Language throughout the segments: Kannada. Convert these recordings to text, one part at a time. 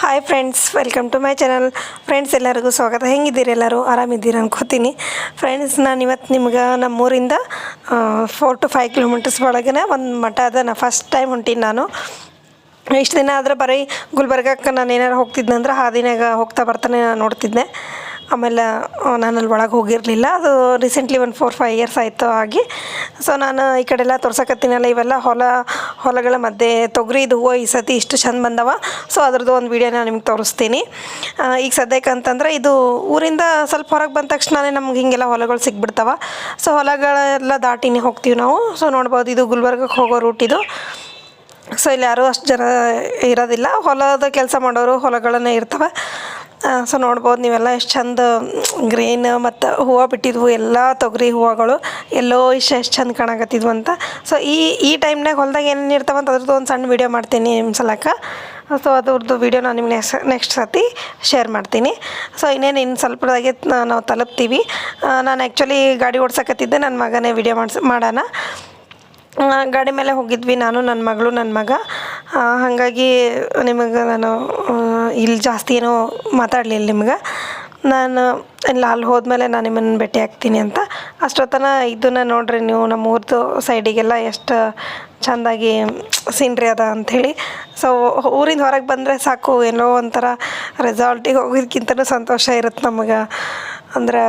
Hi friends welcome to my channel friends ಎಲ್ಲರಿಗೂ ಸ್ವಾಗತ. ಹೆಂಗಿದ್ದೀರಿ ಎಲ್ಲರೂ? ಆರಾಮಿದ್ದೀರಿ ಅನ್ಕೋತೀನಿ. ಫ್ರೆಂಡ್ಸ್ ನಾನು ಇವತ್ತು ನಿಮ್ಗೆ ನಮ್ಮೂರಿಂದ ಫೋರ್ ಟು ಫೈವ್ ಕಿಲೋಮೀಟರ್ಸ್ ಒಳಗೇ ಒಂದು ಮಠ ಅದ. ನಾ ಫಸ್ಟ್ ಟೈಮ್ ಹೊಂಟೀನಿ ನಾನು. ಇಷ್ಟು ದಿನ ಆದರೆ ಬರೀ ಗುಲ್ಬರ್ಗಕ್ಕೆ ನಾನು ಏನಾರು ಹೋಗ್ತಿದ್ನಂದ್ರೆ ಹಾದಿನಾಗ ಹೋಗ್ತಾ ಬರ್ತಾನೆ ನಾನು ನೋಡ್ತಿದ್ದೆ. ಆಮೇಲೆ ನಾನು ಅಲ್ಲಿ ಒಳಗೆ ಹೋಗಿರಲಿಲ್ಲ. ಅದು ರೀಸೆಂಟ್ಲಿ ಒಂದು ಫೋರ್ ಫೈವ್ ಇಯರ್ಸ್ ಆಯಿತು ಆಗಿ ಸೊ ನಾನು ಈ ಕಡೆ ಎಲ್ಲ ತೋರ್ಸಕತ್ತೀನಲ್ಲ, ಇವೆಲ್ಲ ಹೊಲ, ಹೊಲಗಳ ಮಧ್ಯೆ ತೊಗರಿದು ಹೂವು ಈ ಸತಿ ಇಷ್ಟು ಚಂದ ಬಂದವ. ಸೊ ಅದ್ರದ್ದು ಒಂದು ವೀಡಿಯೋ ನಾನು ನಿಮ್ಗೆ ತೋರಿಸ್ತೀನಿ. ಈಗ ಸದ್ಯಕ್ಕೆ ಅಂತಂದ್ರೆ ಇದು ಊರಿಂದ ಸ್ವಲ್ಪ ಹೊರಗೆ ಬಂದ ತಕ್ಷಣನೇ ನಮ್ಗೆ ಹಿಂಗೆಲ್ಲ ಹೊಲಗಳು ಸಿಕ್ಬಿಡ್ತಾವ ಸೊ ಹೊಲಗಳೆಲ್ಲ ದಾಟಿನೇ ಹೋಗ್ತೀವಿ ನಾವು. ಸೊ ನೋಡ್ಬೋದು ಇದು ಗುಲ್ಬರ್ಗಕ್ಕೆ ಹೋಗೋ ರೂಟ್ ಇದು. ಸೊ ಇಲ್ಲಿ ಯಾರೂ ಅಷ್ಟು ಜನ ಇರೋದಿಲ್ಲ. ಹೊಲದ ಕೆಲಸ ಮಾಡೋರು ಹೊಲಗಳನ್ನೇ ಇರ್ತವೆ. ಸೊ ನೋಡ್ಬೋದು ನೀವೆಲ್ಲ ಎಷ್ಟು ಚಂದ ಗ್ರೀನ್ ಮತ್ತು ಹೂವು ಬಿಟ್ಟಿದ್ವು, ಎಲ್ಲ ತೊಗರಿ ಹೂವುಗಳು, ಎಲ್ಲೋ ಇಷ್ಟು ಎಷ್ಟು ಚಂದ ಕಾಣಕತ್ತಿದ್ವು ಅಂತ. ಸೊ ಈ ಈ ಟೈಮ್ನಾಗ ಹೊಲ್ದಾಗ ಏನೇನು ಅಂತ ಅದ್ರದ್ದು ಒಂದು ಸಣ್ಣ ವೀಡಿಯೋ ಮಾಡ್ತೀನಿ ನಿಮ್ಮ ಸಲಕ. ಸೊ ಅದ್ರದ್ದು ವೀಡಿಯೋ ನಾನು ನಿಮ್ಗೆ ನೆಕ್ಸ್ಟ್ ನೆಕ್ಸ್ಟ್ ಸತಿ ಶೇರ್ ಮಾಡ್ತೀನಿ. ಸೊ ಇನ್ನೇನು ಇನ್ನು ಸ್ವಲ್ಪದಾಗೆ ನಾವು ತಲುಪ್ತೀವಿ. ನಾನು ಆ್ಯಕ್ಚುಲಿ ಗಾಡಿ ಓಡಿಸಕತ್ತಿದ್ದೆ ನನ್ನ ಮಗನೇ ವೀಡಿಯೋ ಮಾಡಿಸ್ ಮಾಡೋಣ ಗಾಡಿ ಮೇಲೆ ಹೋಗಿದ್ವಿ ನಾನು ನನ್ನ ಮಗಳು ನನ್ನ ಮಗ. ಹಾಗಾಗಿ ನಿಮಗೆ ನಾನು ಇಲ್ಲಿ ಜಾಸ್ತಿ ಏನೋ ಮಾತಾಡಲಿಲ್ಲ ನಿಮ್ಗೆ. ನಾನು ಇಲ್ಲ ಅಲ್ಲಿ ಹೋದ್ಮೇಲೆ ನಾನು ನಿಮ್ಮನ್ನು ಭೇಟಿ ಆಗ್ತೀನಿ ಅಂತ. ಅಷ್ಟೊತ್ತನ ಇದನ್ನ ನೋಡ್ರಿ ನೀವು, ನಮ್ಮ ಊರ್ದು ಸೈಡಿಗೆಲ್ಲ ಎಷ್ಟು ಚೆಂದಾಗಿ ಸೀನ್ರಿ ಅದ ಅಂಥೇಳಿ. ಸೊ ಊರಿಂದ ಹೊರಗೆ ಬಂದರೆ ಸಾಕು, ಏನೋ ಒಂಥರ ರೆಸಾರ್ಟಿಗೆ ಹೋಗೋದಕ್ಕಿಂತನೂ ಸಂತೋಷ ಇರುತ್ತೆ ನಮಗೆ. ಅಂದ್ರೆ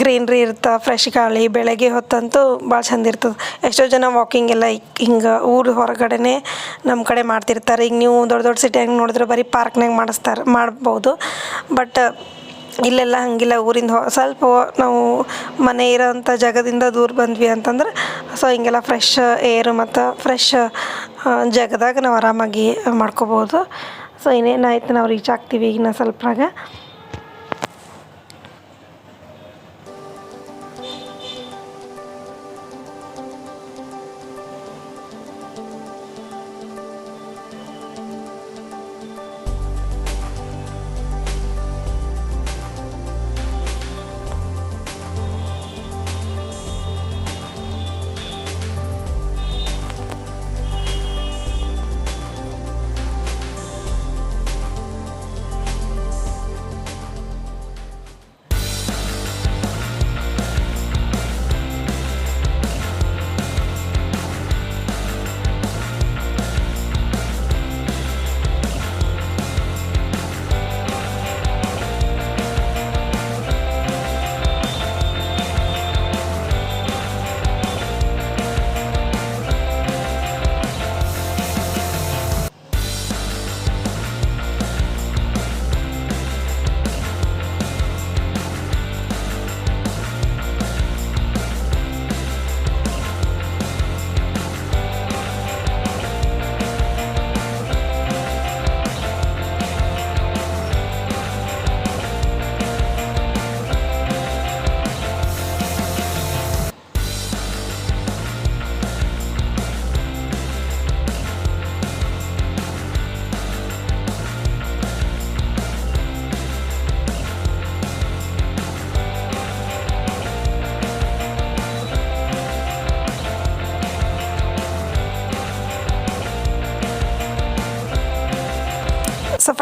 ಗ್ರೀನ್ರಿ ಇರ್ತದೆ ಫ್ರೆಶ್ ಗಾಳಿ, ಬೆಳಗ್ಗೆ ಹೊತ್ತಂತೂ ಭಾಳ ಚಂದ ಇರ್ತದೆ. ಎಷ್ಟೋ ಜನ ವಾಕಿಂಗ್ ಎಲ್ಲ ಹಿಂಗೆ ಊರು ಹೊರಗಡೆನೇ ನಮ್ಮ ಕಡೆ ಮಾಡ್ತಿರ್ತಾರೆ. ಈಗ ನೀವು ದೊಡ್ಡ ದೊಡ್ಡ ಸಿಟಿಯಾಗ ನೋಡಿದ್ರೆ ಬರೀ ಪಾರ್ಕ್ನಾಗ ಮಾಡಿಸ್ತಾರೆ ಮಾಡ್ಬೋದು. ಬಟ್ ಇಲ್ಲೆಲ್ಲ ಹಂಗಿಲ್ಲ. ಊರಿಂದ ಹೊ ಸ್ವಲ್ಪ ನಾವು ಮನೆ ಇರೋಂಥ ಜಾಗದಿಂದ ದೂರ ಬಂದ್ವಿ ಅಂತಂದ್ರೆ ಸೊ ಹಿಂಗೆಲ್ಲ ಫ್ರೆಶ್ ಏರು ಮತ್ತು ಫ್ರೆಶ್ ಜಾಗದಾಗ ನಾವು ಆರಾಮಾಗಿ ಮಾಡ್ಕೋಬೋದು. ಸೊ ಇನ್ನೇನಾಯ್ತು ನಾವು ರೀಚ್ ಆಗ್ತೀವಿ ಈಗ ಸ್ವಲ್ಪಾಗ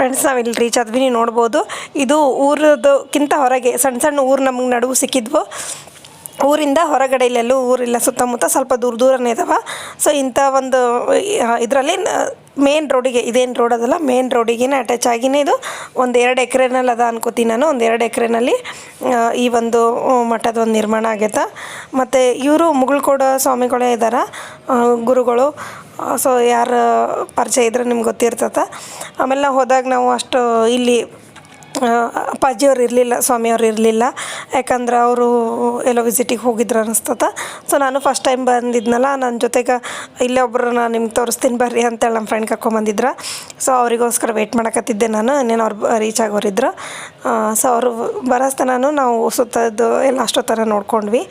ಫ್ರೆಂಡ್ಸ್ ನಾವು ಇಲ್ಲಿ ರೀಚ್ ಆದ್ವಿ, ನೀವು ನೋಡ್ಬೋದು. ಇದು ಊರದಕ್ಕಿಂತ ಹೊರಗೆ ಸಣ್ಣ ಸಣ್ಣ ಊರು ನಮಗೆ ನಡುವು ಸಿಕ್ಕಿದ್ವು. ಊರಿಂದ ಹೊರಗಡೆ ಇಲ್ಲೆಲ್ಲೂ ಊರಿಲ್ಲ ಸುತ್ತಮುತ್ತ ಸ್ವಲ್ಪ ದೂರ ದೂರನೇ ಇದಾವೆ. ಸೊ ಇಂಥ ಒಂದು ಇದರಲ್ಲಿ ಮೇನ್ ರೋಡಿಗೆ ಇದೇನು ರೋಡ್ ಅದಲ್ಲ ಮೇನ್ ರೋಡಿಗೆ ಅಟ್ಯಾಚ್ ಆಗಿನೇ ಇದು. ಒಂದು ಎರಡು ಎಕರೆನಲ್ಲಿ ಅದ ಅನ್ಕೋತೀನಿ ನಾನು. ಒಂದು ಎರಡು ಎಕರೆನಲ್ಲಿ ಈ ಒಂದು ಮಠದ ಒಂದು ನಿರ್ಮಾಣ ಆಗೈತೆ. ಮತ್ತು ಇವರು ಮುಗುಳ್ಕೋಡ ಸ್ವಾಮಿಗಳೇ ಇದ್ದಾರೆ ಗುರುಗಳು. ಸೊ ಯಾರು ಪರಿಚಯ ಇದ್ರೆ ನಿಮ್ಗೆ ಗೊತ್ತಿರ್ತದೆ ಆಮೇಲೆ ನಾವು ಹೋದಾಗ ನಾವು ಅಷ್ಟು ಇಲ್ಲಿ ಅಪ್ಪಾಜಿಯವ್ರು ಇರಲಿಲ್ಲ ಸ್ವಾಮಿಯವ್ರು ಇರಲಿಲ್ಲ. ಯಾಕಂದ್ರೆ ಅವರು ಎಲ್ಲೋ ವಿಸಿಟಿಗೆ ಹೋಗಿದ್ರು ಅನಿಸ್ತದ. ಸೊ ನಾನು ಫಸ್ಟ್ ಟೈಮ್ ಬಂದಿದ್ನಲ್ಲ ನನ್ನ ಜೊತೆಗೆ ಇಲ್ಲೇ ಒಬ್ಬರು ನಾನು ನಿಮ್ಗೆ ತೋರಿಸ್ತೀನಿ ಬರ್ರಿ ಅಂತೇಳಿ ನಮ್ಮ ಫ್ರೆಂಡ್ ಕರ್ಕೊಂಬಂದಿದ್ರು. ಸೊ ಅವರಿಗೋಸ್ಕರ ವೆಯ್ಟ್ ಮಾಡಕತ್ತಿದ್ದೆ ನಾನು, ಇನ್ನೇನು ಅವ್ರು ರೀಚ್ ಆಗೋರಿದ್ರು. ಸೊ ಅವರು ಬರಸ್ತ ನಾನು, ನಾವು ಸುತ್ತದ್ದು ಎಲ್ಲ ಅಷ್ಟೊತ್ತರ ನೋಡ್ಕೊಂಡ್ವಿ.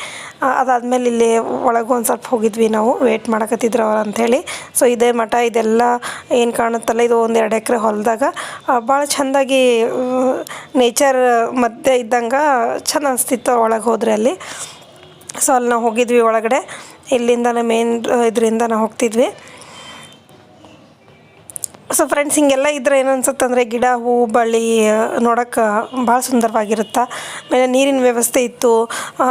ಅದಾದಮೇಲೆ ಇಲ್ಲಿ ಒಳಗೆ ಒಂದು ಸ್ವಲ್ಪ ಹೋಗಿದ್ವಿ ನಾವು ವೇಟ್ ಮಾಡಕತ್ತಿದ್ರು ಅವ್ರು ಅಂಥೇಳಿ ಸೊ ಇದೇ ಮಠ, ಇದೆಲ್ಲ ಏನು ಕಾಣುತ್ತಲ್ಲ, ಇದು ಒಂದು ಎರಡು ಎಕರೆ ಹೊಲದಾಗ. ಭಾಳ ಚೆಂದಾಗಿ ನೇಚರ್ ಮಧ್ಯೆ ಇದ್ದಂಗೆ ಚೆಂದ ಅನಿಸ್ತಿತ್ತು ಒಳಗೆ ಹೋದ್ರೆ ಅಲ್ಲಿ. ಸೊ ಅಲ್ಲಿ ನಾವು ಹೋಗಿದ್ವಿ ಒಳಗಡೆ. ಇಲ್ಲಿಂದನೇ ಮೇನ್ ಇದರಿಂದ ನಾವು ಹೋಗ್ತಿದ್ವಿ. ಸೊ ಫ್ರೆಂಡ್ಸ್ ಹಿಂಗೆಲ್ಲ ಇದ್ರೆ ಏನು ಅನ್ಸುತ್ತೆ ಅಂದರೆ ಗಿಡ, ಹೂ, ಬಳ್ಳಿ ನೋಡೋಕ್ಕೆ ಭಾಳ ಸುಂದರವಾಗಿರುತ್ತೆ? ಆಮೇಲೆ ನೀರಿನ ವ್ಯವಸ್ಥೆ ಇತ್ತು.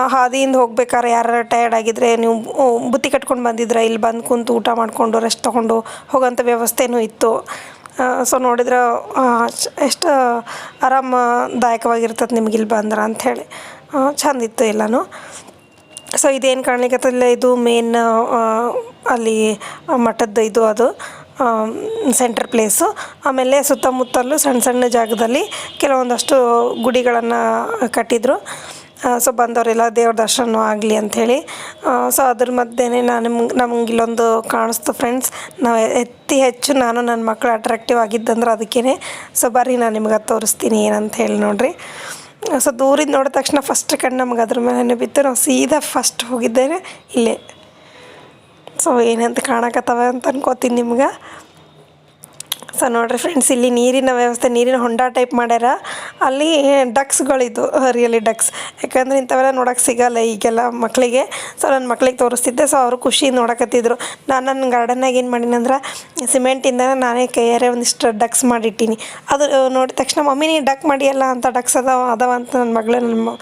ಹಾದಿಯಿಂದ ಹೋಗ್ಬೇಕಾದ್ರೆ ಯಾರು ಟಯರ್ಡ್ ಆಗಿದ್ರೆ ನೀವು ಬುತ್ತಿ ಕಟ್ಕೊಂಡು ಬಂದಿದ್ರೆ ಇಲ್ಲಿ ಬಂದು ಕುಂತು ಊಟ ಮಾಡಿಕೊಂಡು ರೆಸ್ಟ್ ತೊಗೊಂಡು ಹೋಗೋಂಥ ವ್ಯವಸ್ಥೆನೂ ಇತ್ತು. ಸೊ ನೋಡಿದ್ರೆ ಎಷ್ಟು ಆರಾಮದಾಯಕವಾಗಿರ್ತದೆ ನಿಮ್ಗೆ ಇಲ್ಲಿ ಬಂದ್ರೆ ಅಂಥೇಳಿ ಚಂದ ಇತ್ತು ಎಲ್ಲನೂ. ಸೊ ಇದೇನು ಕಾಣ್ಲಿಕ್ಕತ್ತಿಲ್ಲ ಇದು ಮೇನ್ ಅಲ್ಲಿ ಮಠದ ಇದು ಅದು ಸೆಂಟರ್ ಪ್ಲೇಸು ಆಮೇಲೆ ಸುತ್ತಮುತ್ತಲೂ ಸಣ್ಣ ಸಣ್ಣ ಜಾಗದಲ್ಲಿ ಕೆಲವೊಂದಷ್ಟು ಗುಡಿಗಳನ್ನು ಕಟ್ಟಿದರು. ಸೊ ಬಂದವರೆಲ್ಲ ದೇವ್ರ ದರ್ಶನ ಆಗಲಿ ಅಂಥೇಳಿ. ಸೊ ಅದ್ರ ಮಧ್ಯೆ ನಾನು ನಿಮ್ಗೆ, ನಮ್ಗೆ ಇಲ್ಲೊಂದು ಕಾಣಿಸ್ತು ಫ್ರೆಂಡ್ಸ್ ನಾವು ಅತಿ ಹೆಚ್ಚು ನಾನು ನನ್ನ ಮಕ್ಕಳು ಅಟ್ರಾಕ್ಟಿವ್ ಆಗಿದ್ದಂದ್ರೆ ಅದಕ್ಕೇ ಸೊ ಬರ್ರಿ ನಾನು ನಿಮ್ಗೆ ತೋರಿಸ್ತೀನಿ ಏನಂತ ಹೇಳಿ ನೋಡಿರಿ. ಸೊ ದೂರಿಂದ ನೋಡಿದ ತಕ್ಷಣ ಫಸ್ಟ್ ಕಣ್ಣು ನಮ್ಗೆ ಅದ್ರ ಮೇಲೆ ಬಿತ್ತು. ನಾವು ಸೀದಾ ಫಸ್ಟ್ ಹೋಗಿದ್ದೇನೆ, ಇಲ್ಲೇ. ಸೊ ಏನಂತ ಕಾಣಕತ್ತವ ಅಂತ ಅನ್ಕೋತೀನಿ ನಿಮ್ಗೆ. ಸೊ ನೋಡ್ರಿ ಫ್ರೆಂಡ್ಸ್ ಇಲ್ಲಿ ನೀರಿನ ವ್ಯವಸ್ಥೆ, ನೀರಿನ ಹೊಂಡ ಟೈಪ್ ಮಾಡ್ಯಾರ. ಅಲ್ಲಿ ಡಕ್ಸ್ಗಳಿದ್ದು ರಿಯಲಿ ಡಕ್ಸ್ ಯಾಕಂದ್ರೆ ಇಂಥವೆಲ್ಲ ನೋಡೋಕೆ ಸಿಗಲ್ಲ ಈಗೆಲ್ಲ ಮಕ್ಕಳಿಗೆ ಸೊ ನನ್ನ ಮಕ್ಳಿಗೆ ತೋರಿಸ್ತಿದ್ದೆ ಸೊ ಅವರು ಖುಷಿ ನೋಡಕತ್ತಿದ್ರು. ನಾನು ನನ್ನ ಗಾರ್ಡನ್ನಾಗ ಏನು ಮಾಡೀನಿ ಅಂದ್ರೆ ಸಿಮೆಂಟಿಂದ ನಾನೇ ಕೈಯಾರೆ ಒಂದಿಷ್ಟು ಡಕ್ಸ್ ಮಾಡಿಟ್ಟೀನಿ. ಅದು, ನೋಡಿದ ತಕ್ಷಣ, ಮಮ್ಮಿ ನೀ ಡಕ್ ಮಾಡಿಯಲ್ಲ ಅಂತ ಡಕ್ಸ್ ಅದಾವ ಅದಾವ ಅಂತ ನನ್ನ ಮಗಳು ನನ್ನ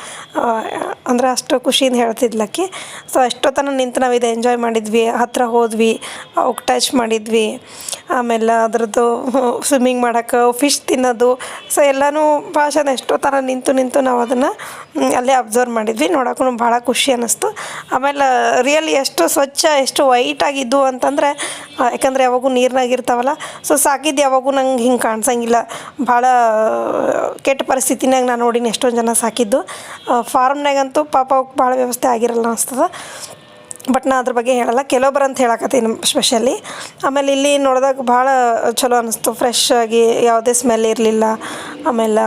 ಅಂದರೆ ಅಷ್ಟು ಖುಷಿಯಿಂದ ಹೇಳ್ತಿದ್ಲಕ್ಕಿ. ಸೊ ಎಷ್ಟೊತ್ತನ ನಿಂತು ನಾವು ಇದು ಎಂಜಾಯ್ ಮಾಡಿದ್ವಿ ಹತ್ತಿರ ಹೋದ್ವಿ ಅವಕ್ಕೆ ಟಚ್ ಮಾಡಿದ್ವಿ. ಆಮೇಲೆ ಅದ್ರದ್ದು ಸ್ವಿಮ್ಮಿಂಗ್ ಮಾಡೋಕೆ ಫಿಶ್ ತಿನ್ನೋದು ಸೊ ಎಲ್ಲನೂ ಭಾಷೆನ ಎಷ್ಟೋ ಥರ ನಿಂತು ನಿಂತು ನಾವು ಅದನ್ನು ಅಲ್ಲೇ ಅಬ್ಸರ್ವ್ ಮಾಡಿದ್ವಿ. ನೋಡೋಕ್ಕೂ ಭಾಳ ಖುಷಿ ಅನ್ನಿಸ್ತು ಆಮೇಲೆ ರಿಯಲಿ ಎಷ್ಟು ಸ್ವಚ್ಛ, ಎಷ್ಟು ವೈಟ್ ಆಗಿದ್ದು ಅಂತಂದರೆ ಯಾಕಂದರೆ ಯಾವಾಗೂ ನೀರಿನಾಗಿರ್ತಾವಲ್ಲ ಸೊ ಸಾಕಿದ್ದು ಯಾವಾಗೂ ನಂಗೆ ಹಿಂಗೆ ಕಾಣಿಸಂಗಿಲ್ಲ. ಭಾಳ, ಕೆಟ್ಟ ಪರಿಸ್ಥಿತಿನಾಗ ನಾನು ನೋಡಿನಿ ಎಷ್ಟೊಂದು ಜನ ಸಾಕಿದ್ದು. ಫಾರ್ಮ್ನಾಗಂತೂ ಪಾಪ ಭಾಳ ವ್ಯವಸ್ಥೆ ಆಗಿರಲ್ಲ ಅನಿಸ್ತದ. ಬಟ್ ನಾ ಅದ್ರ ಬಗ್ಗೆ ಹೇಳಲ್ಲ. ಕೆಲವೊಬ್ಬರು ಅಂತ ಹೇಳಕತ್ತೀನಿ ಸ್ಪೆಷಲಿ ಆಮೇಲೆ ಇಲ್ಲಿ ನೋಡಿದಾಗ ಭಾಳ ಚಲೋ ಅನಿಸ್ತು. ಫ್ರೆಶ್ ಆಗಿ ಯಾವುದೇ ಸ್ಮೆಲ್ ಇರಲಿಲ್ಲ. ಆಮೇಲೆ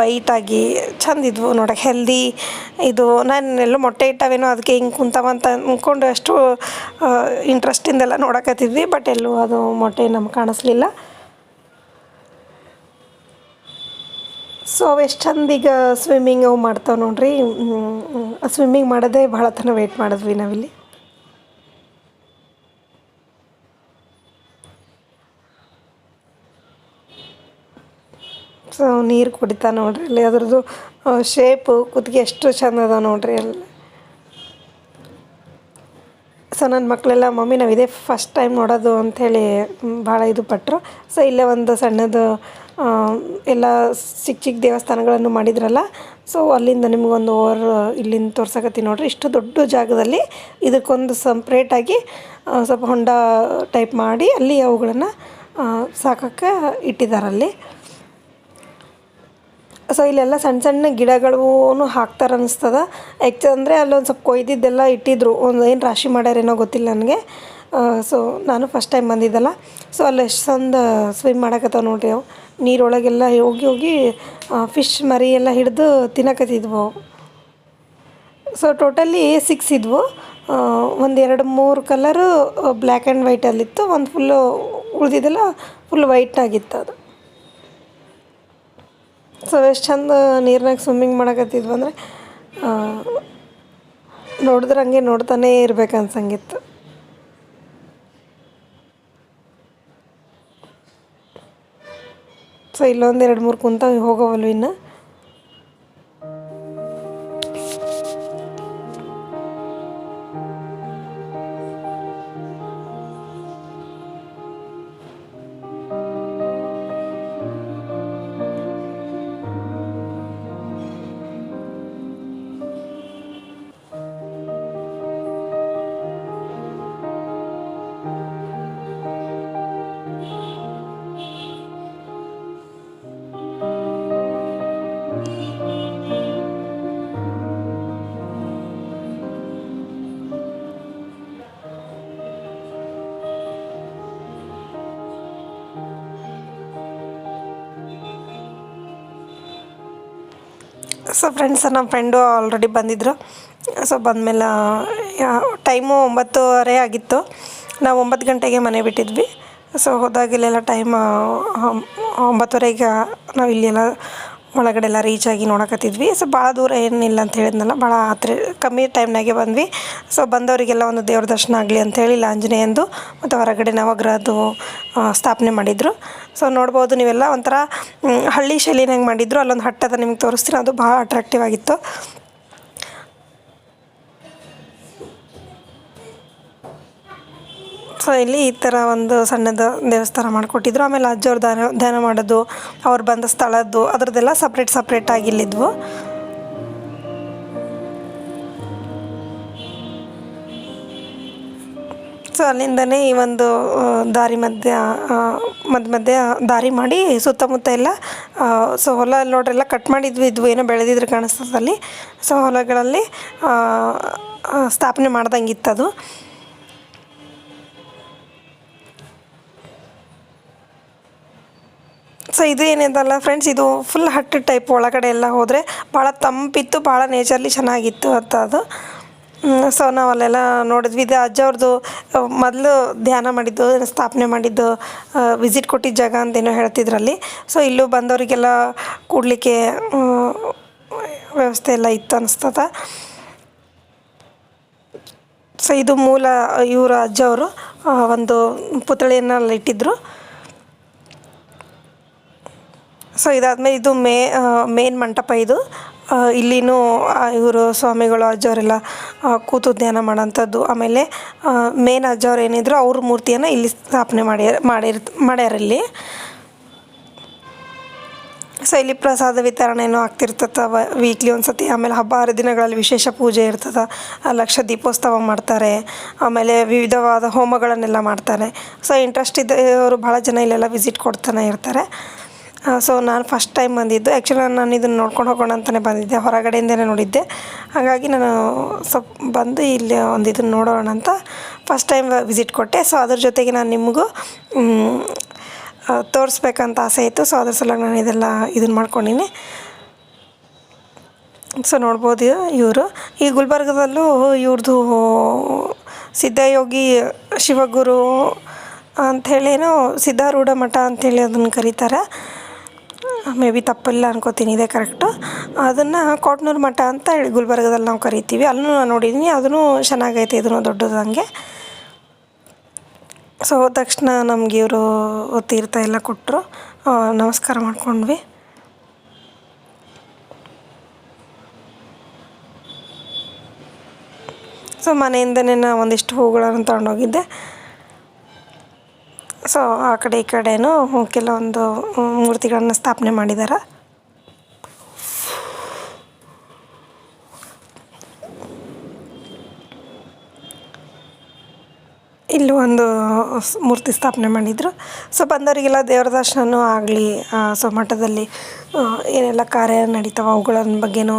ವೈಟಾಗಿ ಚಂದ ಇದ್ವು ನೋಡೋಕೆ. ಹೆಲ್ದಿ ಇದು. ನಾನು ಎಲ್ಲೋ ಮೊಟ್ಟೆ ಇಟ್ಟಾವೇನೋ ಅದಕ್ಕೆ ಹಿಂಗೆ ಕುಂತಾವ ಅಂತ ಅಂದ್ಕೊಂಡು ಅಷ್ಟು ಇಂಟ್ರೆಸ್ಟಿಂದೆಲ್ಲ ನೋಡಕತ್ತಿದ್ವಿ. ಬಟ್ ಎಲ್ಲೂ ಅದು ಮೊಟ್ಟೆ ನಮ್ಗೆ ಕಾಣಿಸ್ಲಿಲ್ಲ. ಸೊ ಎಷ್ಟು ಚಂದ ಈಗ ಸ್ವಿಮ್ಮಿಂಗ್ ಅವು ಮಾಡ್ತಾವೆ ನೋಡ್ರಿ. ಸ್ವಿಮ್ಮಿಂಗ್ ಮಾಡೋದೇ ಭಾಳ ತನ ವೆಯ್ಟ್ ಮಾಡಿದ್ವಿ ನಾವಿಲ್ಲಿ. ಸೊ, ನೀರು ಕುಡಿತಾ ನೋಡ್ರಿ ಅಲ್ಲಿ. ಅದ್ರದ್ದು ಶೇಪು ಕುತ್ತಿಗೆ ಎಷ್ಟು ಚಂದ ಅದ ನೋಡ್ರಿ ಅಲ್ಲಿ. ಸೊ ನನ್ನ ಮಕ್ಕಳೆಲ್ಲ ಮಮ್ಮಿ, ನಾವು ಇದೇ ಫಸ್ಟ್ ಟೈಮ್ ನೋಡೋದು ಅಂಥೇಳಿ ಭಾಳ ಇದು ಪಟ್ಟರು ಸೊ, ಇಲ್ಲೇ ಒಂದು ಸಣ್ಣದು ಎಲ್ಲ ಚಿಕ್ಕ ಚಿಕ್ಕ ದೇವಸ್ಥಾನಗಳನ್ನು ಮಾಡಿದ್ರಲ್ಲ. ಸೊ, ಅಲ್ಲಿಂದ ನಿಮಗೊಂದು ಓವರ್, ಇಲ್ಲಿಂದ ತೋರ್ಸಕತ್ತೀನಿ ನೋಡ್ರಿ. ಇಷ್ಟು ದೊಡ್ಡ ಜಾಗದಲ್ಲಿ ಇದಕ್ಕೊಂದು ಸಪ್ರೇಟಾಗಿ ಸ್ವಲ್ಪ ಹೊಂಡ ಟೈಪ್ ಮಾಡಿ, ಅಲ್ಲಿ ಅವುಗಳನ್ನು ಸಾಕೋಕ್ಕೆ ಇಟ್ಟಿದ್ದಾರಲ್ಲಿ ಸೊ ಇಲ್ಲೆಲ್ಲ ಸಣ್ಣ ಸಣ್ಣ ಗಿಡಗಳೂ ಹಾಕ್ತಾರೆ ಅನಿಸ್ತದ ಅಂದರೆ ಅಲ್ಲೊಂದು ಸ್ವಲ್ಪ ಕೊಯ್ದಿದ್ದೆಲ್ಲ ಇಟ್ಟಿದ್ರು. ಒಂದು ಏನು ರಾಶಿ ಮಾಡ್ಯಾರೇನೋ ಗೊತ್ತಿಲ್ಲ ನನಗೆ. ಸೊ ನಾನು ಫಸ್ಟ್ ಟೈಮ್ ಬಂದಿದ್ದಲ್ಲ. ಸೊ ಅಲ್ಲಿ ಎಷ್ಟು ಚಂದ ಸ್ವಿಮ್ ಮಾಡಕತ್ತಾವ ನೋಡ್ರಿ ಅವು. ನೀರೊಳಗೆಲ್ಲ ಹೋಗಿ ಹೋಗಿ ಫಿಶ್ ಮರಿ ಎಲ್ಲ ಹಿಡಿದು ತಿನ್ನಕತ್ತಿದ್ವು ಅವು. ಸೊ ಟೋಟಲಿ ಸಿಕ್ಸ್ ಇದ್ವು. ಒಂದು ಎರಡು ಮೂರು ಕಲರು ಬ್ಲ್ಯಾಕ್ ಆ್ಯಂಡ್ ವೈಟಲ್ಲಿತ್ತು ಒಂದು ಫುಲ್ಲು ಉಳಿದಿದ್ದೆಲ್ಲ ಫುಲ್ ವೈಟ್ ಆಗಿತ್ತು ಅದು. ಸೊ ಎಷ್ಟು ಚಂದ ನೀರಿನಾಗ ಸ್ವಿಮ್ಮಿಂಗ್ ಮಾಡಕತ್ತಿದ್ವು ಅಂದರೆ ನೋಡಿದ್ರೆ ಹಂಗೆ ನೋಡ್ತಾನೇ ಇರ್ಬೇಕು ಅನ್ಸಂಗಿತ್ತು ಸೊ ಇಲ್ಲೊಂದು ಎರಡು ಮೂರು ಕುಂತ ಹೋಗೋವಲ್ವ ಇನ್ನು? ಸೊ ಫ್ರೆಂಡ್ಸ್ ನಮ್ಮ ಫ್ರೆಂಡು ಆಲ್ರೆಡಿ ಬಂದಿದ್ದರು ಸೊ ಬಂದಮೇಲೆ ಟೈಮು ಒಂಬತ್ತುವರೆ ಆಗಿತ್ತು. ನಾವು ಒಂಬತ್ತು ಗಂಟೆಗೆ ಮನೆ ಬಿಟ್ಟಿದ್ವಿ. ಸೊ ಹೋದಾಗಲೆಲ್ಲ ಟೈಮ್ ಒಂಬತ್ತುವರೆಗೆ ನಾವು ಇಲ್ಲೆಲ್ಲ ಒಳಗಡೆ ಎಲ್ಲ ರೀಚ್ ಆಗಿ ನೋಡಕತ್ತಿದ್ವಿ. ಸೊ ಭಾಳ ದೂರ ಏನಿಲ್ಲ ಅಂತ ಹೇಳಿದ್ನಲ್ಲ, ಭಾಳ ಹತ್ರ ಕಮ್ಮಿ ಟೈಮ್ನಾಗೆ ಬಂದ್ವಿ. ಸೊ ಬಂದವರಿಗೆಲ್ಲ ಒಂದು ದೇವ್ರ ದರ್ಶನ ಆಗಲಿ ಇಲ್ಲ ಆಂಜನೇಯಂದು ಮತ್ತು ಹೊರಗಡೆ ನವಗ್ರಹದ್ದು ಸ್ಥಾಪನೆ ಮಾಡಿದರು. ಸೊ ನೋಡ್ಬೋದು ನೀವೆಲ್ಲ ಒಂಥರ ಹಳ್ಳಿ ಶೈಲಿನಾಗ ಮಾಡಿದ್ರು. ಅಲ್ಲೊಂದು ಹಟ್ಟದ ನಿಮ್ಗೆ ತೋರಿಸ್ತೀನಿ. ಅದು ಭಾಳ ಅಟ್ರಾಕ್ಟಿವ್ ಆಗಿತ್ತು. ಸೊ ಇಲ್ಲಿ ಈ ಥರ ಒಂದು ಸಣ್ಣದ ದೇವಸ್ಥಾನ ಮಾಡಿಕೊಟ್ಟಿದ್ರು. ಆಮೇಲೆ ಅಜ್ಜವ್ರು ದಾನ ಧ್ಯಾನ ಮಾಡೋದು, ಅವ್ರು ಬಂದ ಸ್ಥಳದ್ದು, ಅದರದ್ದೆಲ್ಲ ಸಪ್ರೇಟ್ ಸಪ್ರೇಟ್ ಆಗಿ ಇಲ್ಲಿದ್ವು. ಸೊ ಅಲ್ಲಿಂದನೇ ಈ ಒಂದು ದಾರಿ ಮಧ್ಯ ಮಧ್ಯ ಮಧ್ಯ ದಾರಿ ಮಾಡಿ ಸುತ್ತಮುತ್ತ ಎಲ್ಲ ಸೊ, ಹೊಲ ನೋಡ್ರೆಲ್ಲ ಕಟ್ ಮಾಡಿದ್ವಿ. ಇದ್ವು ಏನೋ ಬೆಳೆದಿದ್ರು ಕಾಣಿಸ್ತದೆ ಅಲ್ಲಿ. ಸೊ ಹೊಲಗಳಲ್ಲಿ ಸ್ಥಾಪನೆ ಮಾಡ್ದಂಗೆ ಇತ್ತದು. ಸೊ ಇದು ಏನಿದಲ್ಲ ಫ್ರೆಂಡ್ಸ್ ಇದು ಫುಲ್ ಹಟ್ಟು ಟೈಪ್ ಒಳಗಡೆ ಎಲ್ಲ ಹೋದರೆ ಭಾಳ ತಂಪಿತ್ತು ಭಾಳ ನೇಚರ್ಲಿ ಚೆನ್ನಾಗಿತ್ತು ಅಂತ ಅದು. ಸೊ ನಾವು ಅಲ್ಲೆಲ್ಲ ನೋಡಿದ್ವಿ. ಇದು ಅಜ್ಜವ್ರದ್ದು ಮೊದಲು ಧ್ಯಾನ ಮಾಡಿದ್ದು, ಸ್ಥಾಪನೆ ಮಾಡಿದ್ದು ವಿಸಿಟ್ ಕೊಟ್ಟಿದ್ದ ಜಾಗ ಅಂತೇನೋ ಹೇಳ್ತಿದ್ರಲ್ಲಿ. ಸೊ ಇಲ್ಲೂ ಬಂದವರಿಗೆಲ್ಲ ಕೂಡಲಿಕ್ಕೆ ವ್ಯವಸ್ಥೆ ಎಲ್ಲ ಇತ್ತು ಅನಿಸ್ತದ. ಸೊ ಇದು ಮೂಲ ಇವರು ಅಜ್ಜವರು ಒಂದು ಪುತ್ಥಳಿಯನ್ನು ಅಲ್ಲಿ ಇಟ್ಟಿದ್ರು. ಸೊ ಇದಾದ್ಮೇಲೆ ಇದು ಮೇ ಮೇನ್ ಮಂಟಪ ಇದು. ಇಲ್ಲಿನೂ ಇವರು ಸ್ವಾಮಿಗಳು ಅಜ್ಜವರೆಲ್ಲ ಕೂತು ಧ್ಯಾನ ಮಾಡೋಂಥದ್ದು. ಆಮೇಲೆ ಮೇನ್ ಅಜ್ಜವ್ರು ಏನಿದ್ರು ಅವ್ರ ಮೂರ್ತಿಯನ್ನು ಇಲ್ಲಿ ಸ್ಥಾಪನೆ ಮಾಡಿ, ಮಾಡಿರ್ ಮಾಡ್ಯಾರಲ್ಲಿ ಸೊ ಇಲ್ಲಿ ಪ್ರಸಾದ ವಿತರಣೆನೂ ಆಗ್ತಿರ್ತದ ವೀಕ್ಲಿ ಒಂದು ಸತಿ ಆಮೇಲೆ ಹಬ್ಬ ಹರಿದಿನಗಳಲ್ಲಿ ವಿಶೇಷ ಪೂಜೆ ಇರ್ತದೆ ಲಕ್ಷ ದೀಪೋತ್ಸವ ಮಾಡ್ತಾರೆ. ಆಮೇಲೆ ವಿವಿಧವಾದ ಹೋಮಗಳನ್ನೆಲ್ಲ ಮಾಡ್ತಾರೆ. ಸೊ ಇಂಟ್ರೆಸ್ಟ್ ಇದ್ದವರು ಭಾಳ ಜನ ಇಲ್ಲೆಲ್ಲ ವಿಸಿಟ್ ಕೊಡ್ತಾನೆ ಇರ್ತಾರೆ. ಸೊ ನಾನು ಫಸ್ಟ್ ಟೈಮ್ ಬಂದಿದ್ದು. ಆ್ಯಕ್ಚುಲಿ ನಾನು ಇದನ್ನು ನೋಡ್ಕೊಂಡು ಹೋಗೋಣ ಅಂತಲೇ ಬಂದಿದ್ದೆ. ಹೊರಗಡೆಯಿಂದಲೇ ನೋಡಿದ್ದೆ. ಹಾಗಾಗಿ ನಾನು ಸ್ವಲ್ಪ ಬಂದು ಇಲ್ಲಿ ಒಂದು ಇದನ್ನು ನೋಡೋಣ ಅಂತ ಫಸ್ಟ್ ಟೈಮ್ ವಿಸಿಟ್ ಕೊಟ್ಟೆ. ಸೊ ಅದ್ರ ಜೊತೆಗೆ ನಾನು ನಿಮಗೂ ತೋರಿಸ್ಬೇಕಂತ ಆಸೆ ಇತ್ತು. ಸೊ ಅದ್ರ ಸಲ ನಾನು ಇದೆಲ್ಲ ಇದನ್ನು ಮಾಡ್ಕೊಂಡಿನಿ. ಸೊ ನೋಡ್ಬೋದು ಇವರು. ಈ ಗುಲ್ಬರ್ಗದಲ್ಲೂ ಇವ್ರದ್ದು ಸಿದ್ಧಯೋಗಿ ಶಿವಗುರು ಅಂಥೇಳೇನೋ ಸಿದ್ಧಾರೂಢ ಮಠ ಅಂಥೇಳಿ ಅದನ್ನು ಕರೀತಾರೆ. ಮೇ ಬಿ ತಪ್ಪಿಲ್ಲ ಅನ್ಕೋತೀನಿ, ಇದೆ ಕರೆಕ್ಟು ಅದನ್ನು ಕೋಟ್ನೂರು ಮಠ ಅಂತ ಹೇಳಿ ಗುಲ್ಬರ್ಗದಲ್ಲಿ ನಾವು ಕರಿತೀವಿ. ಅಲ್ಲೂ ನಾನು ನೋಡಿದ್ದೀನಿ ಅದೂ ಚೆನ್ನಾಗೈತೆ, ಇದನ್ನು ದೊಡ್ಡದಂಗೆ ಸೊ ಹೋದ ತಕ್ಷಣ ನಮ್ಗೆ ಇವರು ತೀರ್ಥ ಎಲ್ಲ ಕೊಟ್ಟರು ನಮಸ್ಕಾರ ಮಾಡ್ಕೊಂಡ್ವಿ. ಸೊ ಮನೆಯಿಂದನೇ ನಾ ಒಂದಿಷ್ಟು ಹೂಗಳನ್ನು ತೊಗೊಂಡೋಗಿದ್ದೆ. ಸೊ ಆ ಕಡೆ ಈ ಕಡೆನೂ ಕೆಲವೊಂದು ಮೂರ್ತಿಗಳನ್ನು ಸ್ಥಾಪನೆ ಮಾಡಿದ್ದಾರೆ ಇಲ್ಲಿ ಒಂದು ಮೂರ್ತಿ ಸ್ಥಾಪನೆ ಮಾಡಿದರು. ಸೊ ಬಂದವರಿಗೆಲ್ಲ ದೇವರ ದರ್ಶನವೂ ಆಗಲಿ ಸೊ ಮಠದಲ್ಲಿ ಏನೆಲ್ಲ ಕಾರ್ಯ ನಡೀತಾವೆ ಅವುಗಳ ಬಗ್ಗೆನೂ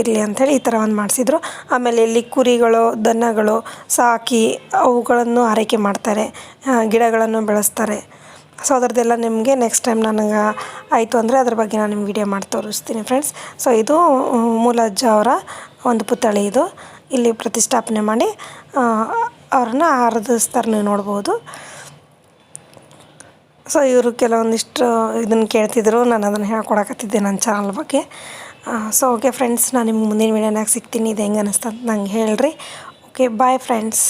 ಇರಲಿ ಅಂಥೇಳಿ ಈ ಥರ ಒಂದು ಮಾಡಿಸಿದ್ರು. ಆಮೇಲೆ ಇಲ್ಲಿ ಕುರಿಗಳು, ದನಗಳು, ಸಾಕಿ ಅವುಗಳನ್ನು ಆರೈಕೆ ಮಾಡ್ತಾರೆ ಗಿಡಗಳನ್ನು ಬೆಳೆಸ್ತಾರೆ. ಸೊ ಅದರದ್ದೆಲ್ಲ ನಿಮಗೆ ನೆಕ್ಸ್ಟ್ ಟೈಮ್ ನನಗೆ ಆಯಿತು ಅಂದರೆ ಅದ್ರ ಬಗ್ಗೆ ನಾನು ನಿಮ್ಗೆ ವಿಡಿಯೋ ಮಾಡಿ ತೋರಿಸ್ತೀನಿ ಫ್ರೆಂಡ್ಸ್ ಸೊ ಇದು ಮೂಲಜ್ಜ ಅವರ ಒಂದು ಪುತ್ಥಳಿ ಇದು. ಇಲ್ಲಿ ಪ್ರತಿಷ್ಠಾಪನೆ ಮಾಡಿ ಅವ್ರನ್ನ ಆರಾಧಿಸ್ತಾರೆ ನೀವು ನೋಡ್ಬೋದು. ಸೊ ಇವರು ಕೆಲವೊಂದಿಷ್ಟು ಇದನ್ನು ಕೇಳ್ತಿದ್ರು. ನಾನು ಅದನ್ನು ಹೇಳ್ಕೊಡಕತ್ತಿದ್ದೆ ನನ್ನ ಚಾನಲ್ ಬಗ್ಗೆ. ಸೊ ಓಕೆ ಫ್ರೆಂಡ್ಸ್ ನಾನು ನಿಮ್ಗೆ ಮುಂದಿನ ವೀಡಿಯೋನಾಗ ಸಿಗ್ತೀನಿ. ಇದು ಹೆಂಗೆ ಅನ್ನಿಸ್ತಂತ ನಂಗೆ ಹೇಳ್ರಿ. Okay bye friends